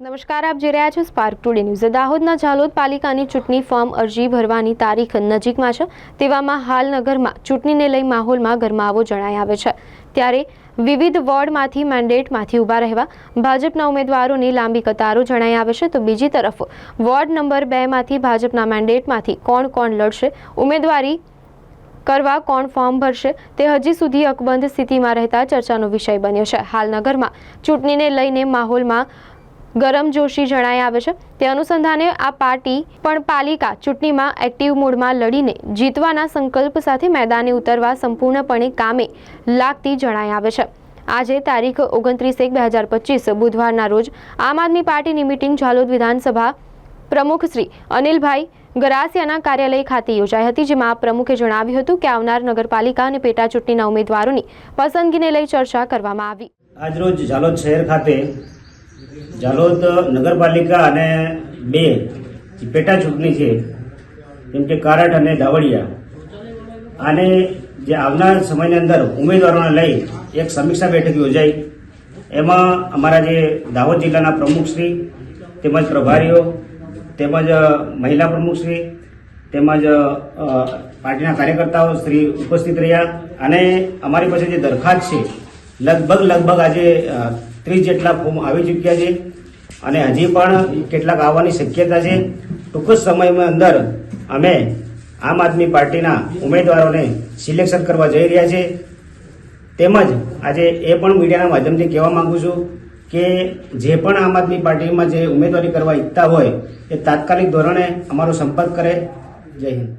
નમસ્કાર, આપ જોઈ રહ્યા છો સ્પાર્ક ટુડે ન્યૂઝ દાહોદના ઝાલોદ પાલિકાની ચૂંટણી ફોર્મ અરજી ભરવાની તારીખ નજીકમાં છે. તેવામાં હાલ નગરમાં ચૂંટણીને લઈ માહોલમાં ગરમાવો જણાઈ આવે છે. ત્યારે વિવિધ વોર્ડમાંથી મેન્ડેટમાંથી ઊભા રહેવા ભાજપના ઉમેદવારોની લાંબી કતારો જણાઈ આવે છે. તો બીજી તરફ વોર્ડ નંબર બેમાંથી ભાજપના મેન્ડેટમાંથી કોણ કોણ લડશે, ઉમેદવારી કરવા કોણ ફોર્મ ભરશે, તે હજી સુધી અકબંધ સ્થિતિમાં રહેતા ચર્ચાનો વિષય બન્યો છે. હાલ નગરમાં ચૂંટણીને લઈને માહોલમાં ગરમજોશી જણાઈ આવે છે. તે અનુસંધાને આ પાર્ટી પણ પાલિકા ચૂંટણીમાં એક્ટિવ મોડમાં લડીને જીતવાના સંકલ્પ સાથે મેદાને ઉતરવા સંપૂર્ણપણે કામે લાગતી જણાઈ આવે છે. આજે તારીખ ઓગણત્રીસ એક બે હજાર પચીસ, બુધવારના રોજ આમ આદમી પાર્ટીની મિટિંગ ઝાલોદ વિધાનસભા પ્રમુખ શ્રી અનિલભાઈ ગરાસિયાના કાર્યાલય ખાતે યોજાઈ હતી, જેમાં પ્રમુખે જણાવ્યું હતું કે આવનાર નગરપાલિકા અને પેટા ચૂંટણીના ઉમેદવારોની પસંદગીને લઈ ચર્ચા કરવામાં આવી. આજરોજ ઝાલોદ શહેર ખાતે ઝાલોદ નગરપાલિકા અને બે જે પેટા ચૂંટણી છે, જેમ કે કારટ અને ધાવડિયા આને જે આવનાર સમયની અંદર ઉમેદવારોને લઈ એક સમીક્ષા બેઠક યોજાઈ. એમાં અમારા જે દાહોદ જિલ્લાના પ્રમુખશ્રી તેમજ પ્રભારીઓ, તેમજ મહિલા પ્રમુખશ્રી તેમજ પાર્ટીના કાર્યકર્તાઓ શ્રી ઉપસ્થિત રહ્યા અને અમારી પાસે જે દરખાસ્ત છે, લગભગ લગભગ આજે ત્રીસ જેટલા ફોર્મ આવી ચૂક્યા છે અને હજી પણ કેટલાક આવવાની શક્યતા છે. ટૂંક જ સમયમાં અંદર અમે આમ આદમી પાર્ટીના ઉમેદવારોને સિલેક્શન કરવા જઈ રહ્યા છે. તેમજ આજે એ પણ મીડિયાના માધ્યમથી કહેવા માગું છું કે જે પણ આમ આદમી પાર્ટીમાં જે ઉમેદવારી કરવા ઈચ્છતા હોય એ તાત્કાલિક ધોરણે અમારો સંપર્ક કરે. જય હિન્દ.